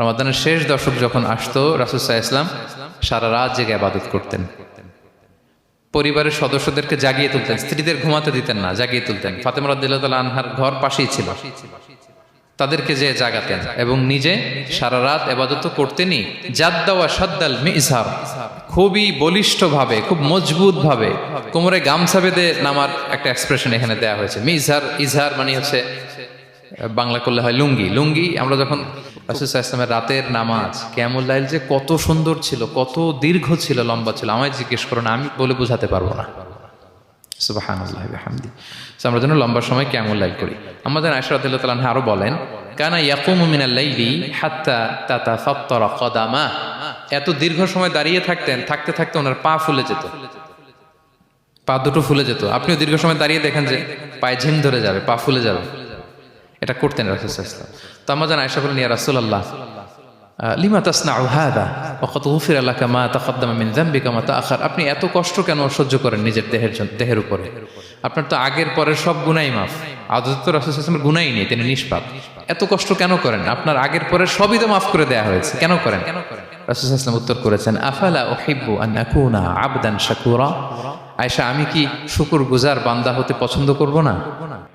রমাদানের শেষ দশক যখন আসতো রাসুসাহ ইসলাম সারা রাত জেগে আবাদত করতেন। পরিবারের সদস্যদেরকে জাগিয়ে তুলতেন, স্ত্রীদের ঘুমাতে দিতেন না, জাগিয়ে তুলতেন। ফাতেমা রাদিল্লাহ আনহার ঘর পাশেই ছিল। তাদেরকে যে জাগাতেন এবং নিজে সারা রাত এবাদত করতেনই। জাদ্দাওয়া সাদ্দাল মিজহার খুবই বলিষ্ঠভাবে, খুব মজবুত ভাবে কোমরে গামছা বেঁধে নামার একটা এক্সপ্রেশন এখানে দেওয়া হয়েছে। মিজহার ইজহার মানে হচ্ছে বাংলা করলে হয় লুঙ্গি। লুঙ্গি আমরা যখন রাসুসাহ ইসলামের রাতের নামাজ কেমন লাইল যে কত সুন্দর ছিল, কত দীর্ঘ ছিল, লম্বা ছিল, আমায় জিজ্ঞেস করো না, আমি বলে বোঝাতে পারব না। আমরা যেন লম্বা সময় কেমন লাইল করি। আমাদের আয়সরাতুল্লাহ তালাহ আরও বলেন, কানা ইয়াকুমু মিনাল লাইলি হাত্তা তাতা ফাত্তরা কদামা। এত দীর্ঘ সময় দাঁড়িয়ে থাকতেন, থাকতে থাকতে ওনার পা ফুলে যেত। পা দুটো ফুলে যেত। আপনিও দীর্ঘ সময় দাঁড়িয়ে দেখেন যে পায়ে ঝিম ধরে যাবে, পা ফুলে যাবে। এটা করতেন রাসুলাম তো আমার জানা আয়সা বলেন ইয়া রাসূলুল্লাহ, লিমা তাসনাউ হাদা? ওয়াকাদ গুফিরা লাকা মা তাকদ্দামা মিন যামবিকা মা তাআখার? আপনি এত কষ্ট কেন সহ্য করেন নিজের দেহের জন্য দেহের উপরে? আপনার তো আগের পরের সব গুনাই মাফ। আদত তো রাসূল সাল্লাল্লাহু গুনাই নেই, তিনি নিষ্পাপ। এত কষ্ট কেন করেন? আপনার আগের পরের সবই তো মাফ করে দেয়া হয়েছে। কেন করেন? রাসূল সাল্লাল্লাহু উত্তর করেছেন, আফালা উহিব্বু আন আকুনা আবদান শাকুরা? আয়েশা, আমি কি শুকুর গুজার বান্দা হতে পছন্দ করব না?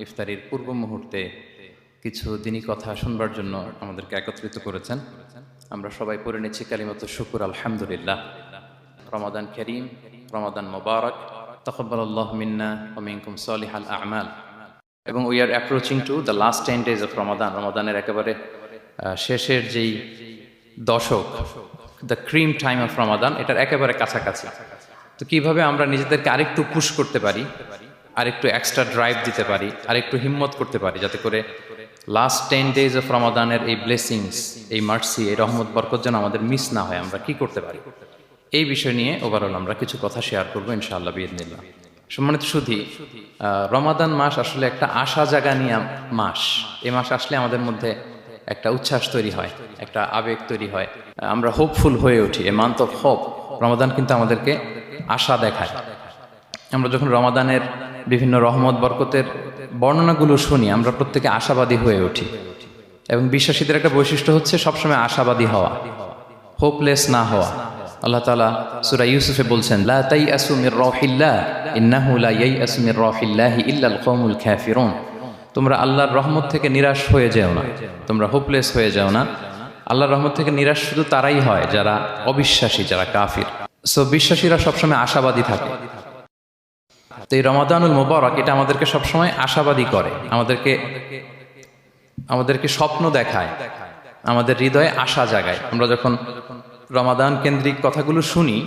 ইফতারির পূর্ব মুহূর্তে কিছু দিনই কথা শুনবার জন্য আমাদেরকে একত্রিত করেছেন। আমরা সবাই পড়ে নিচ্ছি কালিমত শুকুর, আলহামদুলিল্লাহ। রমাদান করিম, রমাদান মোবারক। তকব্বাল আল্লাহ মিন্না ওমিনকুম সলিহ আল আমাল। এবং we are approaching to the last ten days of Ramadan রমাদানের একেবারে শেষের যেই দশক the cream time of Ramadan এটার একেবারে কাছাকাছি। তো কীভাবে আমরা নিজেদেরকে আরেকটু পুশ করতে পারি, আরেকটু এক্সট্রা ড্রাইভ দিতে পারি, আরেকটু হিম্মত করতে পারি, যাতে করে লাস্ট টেন ডেজ অফ রমাদানের এই ব্লেসিংস এই মার্সি এই রহমত, বরকত যেন আমাদের মিস না হয়, আমরা কি করতে পারি? এই বিষয় নিয়ে ওভারঅল আমরা কিছু কথা শেয়ার করব, ইনশাআল্লাহ বিদিনিল্লাহ সম্মানিত শুধু রমাদান মাস আসলে একটা আশা জাগা নিয়ে মাস। এই মাস আসলে আমাদের মধ্যে একটা উচ্ছ্বাস তৈরি হয়, একটা আবেগ তৈরি হয়। আমরা হোপফুল হয়ে উঠি a month of hope Ramadan কিন্তু আমাদেরকে আশা দেখায়। আমরা যখন রমাদানের বিভিন্ন রহমত, বরকতের বর্ণনাগুলো শুনি, আমরা প্রত্যেকে আশাবাদী হয়ে উঠি। এবং বিশ্বাসীদের একটা বৈশিষ্ট্য হচ্ছে সবসময় আশাবাদী হওয়া হোপলেস না হওয়া। আল্লাহ তালা সুরা ইউসুফে বলছেন তোমরা আল্লাহর রহমত থেকে নিরাশ হয়ে যাও না, তোমরা হোপলেস হয়ে যাও না। আল্লাহর রহমত থেকে নিরাশ শুধু তারাই হয় যারা অবিশ্বাসী, যারা কাফির। সো বিশ্বাসীরা সবসময় আশাবাদী থাকে। তো এই রমাদানুল মোবারক, এটা আমাদেরকে সবসময় আশাবাদী করে, আমাদেরকে আমাদেরকে স্বপ্ন দেখায়, আমাদের হৃদয়ে আশা জাগায়। আমরা যখন রমাদান কেন্দ্রিক কথাগুলো শুনি,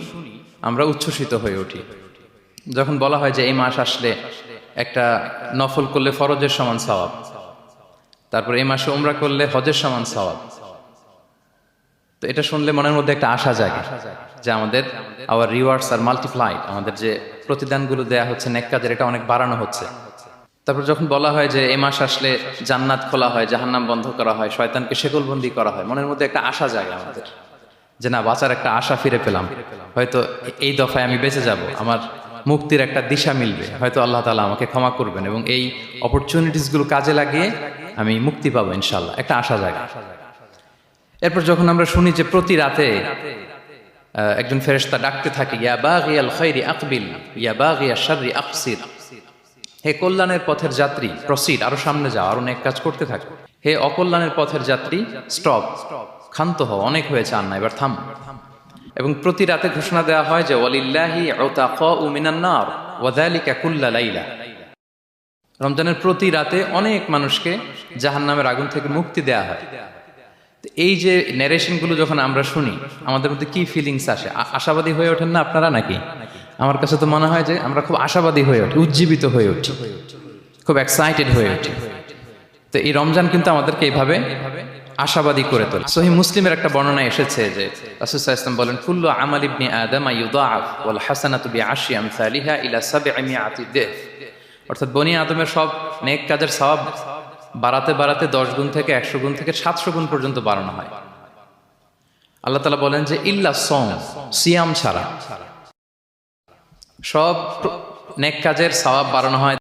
আমরা উচ্ছ্বসিত হয়ে উঠি। যখন বলা হয় যে এই মাস আসলে একটা নফল করলে ফরজের সমান সওয়াব, তারপর এই মাসে উমরা করলে হজের সমান সওয়াব তো এটা শুনলে মনের মধ্যে একটা আশা জাগে যে আমাদের আওয়ার রিওয়ার্ডস আর মাল্টিপ্লাইড আমাদের যে প্রতিদানগুলো দেয়া হচ্ছে নেক কাজের এটা অনেক বাড়ানো হচ্ছে। তারপর যখন বলা হয় যে এ মাস আসলে জান্নাত খোলা হয় জাহান্নাম বন্ধ করা হয় শয়তানকে শেকলবন্দি করা হয় মনের মধ্যে একটা আশা জাগে আমাদের। যে না বাঁচার একটা আশা ফিরে পেলাম। হয়তো এই দফায় আমি বেঁচে যাব আমার মুক্তির একটা দিশা মিলবে। হয়তো আল্লাহ তালা আমাকে ক্ষমা করবেন এবং এই অপরচুনিটিসগুলো কাজে লাগিয়ে আমি মুক্তি পাবো ইনশাল্লাহ একটা আশা জাগে। এরপর যখন আমরা শুনি যে প্রতি রাতে একজন ফেরেশতা ডাকতে থাকে, ইয়া বাগিয়াল খাইরি আকবিল, ইয়া বাগিয়া শাররি আকসির। হে কল্যাণের পথের যাত্রী, প্রসিড, আরও সামনে যাও, আরও অনেক কাজ করতে থাকো। হে অকল্যাণের পথের যাত্রী, স্টপ, ক্ষান্ত হও, অনেক হয়েছে আর না এবার থাম। এবং প্রতি রাতে ঘোষণা দেওয়া হয় যে, ওয়ালিল্লাহি রমজানের প্রতি রাতে অনেক মানুষকে জাহান্নামের আগুন থেকে মুক্তি দেয়া হয়। এই যে ন্যারেশনগুলো যখন আমরা শুনি, আমাদের মধ্যে কি ফিলিংস আসে? আশাবাদী হয়ে ওঠেন না আপনারা নাকি? আমার কাছে তো মনে হয় যে আমরা খুব আশাবাদী হয়ে উঠি, উজ্জীবিত হয়ে উঠি, খুব এক্সাইটেড হয়ে উঠি। তো এই রমজান কিন্তু আমাদেরকে এইভাবে আশাবাদী করে তোলে। সহি মুসলিমের একটা বর্ণনা এসেছে যে ইসলাম বলেন, কুল্লু আমাল ইবনি আদম ইউদাআফ ওয়াল হাসানাতু বিআশরি আমসালিহা ইলা সাব'i মিআতি অর্থাৎ বনি আদমের সব নেক কাজের সওয়াব বাড়াতে বাড়াতে দশ গুণ থেকে একশো গুণ থেকে সাতশো গুণ পর্যন্ত বাড়ানো হয়। আল্লাহ তালা বলেন যে, ইল্লা সং সিয়াম ছাড়া। সব নেক কাজের সবাব বাড়ানো হয়